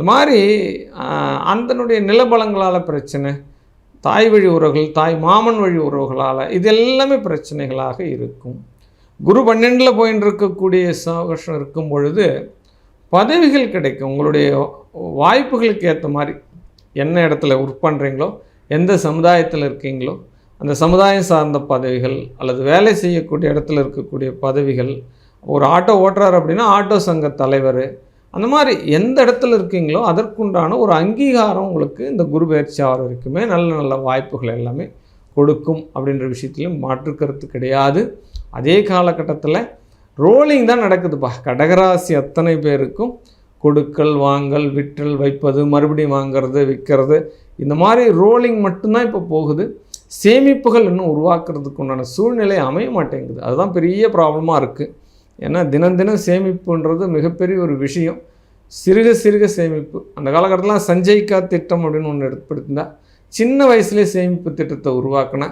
இந்த மாதிரி அந்தனுடைய நிலபலங்களால் பிரச்சனை தாய் வழி உறவுகள் தாய் மாமன் வழி உறவுகளால் இது எல்லாமே பிரச்சனைகளாக இருக்கும். குரு பன்னெண்டில் போயின்னு இருக்கக்கூடிய சவகாசம் இருக்கும் பொழுது பதவிகள் கிடைக்கும். உங்களுடைய வாய்ப்புகளுக்கு ஏற்ற மாதிரி என்ன இடத்துல ஒர்க் பண்ணுறீங்களோ எந்த சமுதாயத்தில் இருக்கீங்களோ அந்த சமுதாயம் சார்ந்த பதவிகள் அல்லது வேலை செய்யக்கூடிய இடத்துல இருக்கக்கூடிய பதவிகள் ஒரு ஆட்டோ ஓட்டுறாரு அப்படின்னா ஆட்டோ சங்க தலைவர் அந்த மாதிரி எந்த இடத்துல இருக்கீங்களோ அதற்குண்டான ஒரு அங்கீகாரம் உங்களுக்கு இந்த குரு பயிற்சி வரைக்குமே நல்ல நல்ல வாய்ப்புகள் எல்லாமே கொடுக்கும் அப்படின்ற விஷயத்துலையும் மாற்று கருத்து கிடையாது. அதே காலகட்டத்தில் ரோலிங் தான் நடக்குதுப்பா. கடகராசி அத்தனை பேருக்கும் கொடுக்கல் வாங்கல் விற்றல் வைப்பது மறுபடியும் வாங்குறது விற்கிறது இந்த மாதிரி ரோலிங் மட்டும்தான் இப்போ போகுது. சேமிப்புகள் இன்னும் உருவாக்குறதுக்கு உண்டான சூழ்நிலை அமைய மாட்டேங்குது. அதுதான் பெரிய ப்ராப்ளமாக இருக்குது ஏன்னா தினம் தினம் சேமிப்புன்றது மிகப்பெரிய ஒரு விஷயம். சிறுக சிறுக சேமிப்பு. அந்த காலகட்டத்தில் சஞ்சய்கா திட்டம் அப்படின்னு ஒன்று ஏற்படுத்தினா சின்ன வயசுலேயே சேமிப்பு திட்டத்தை உருவாக்கினேன்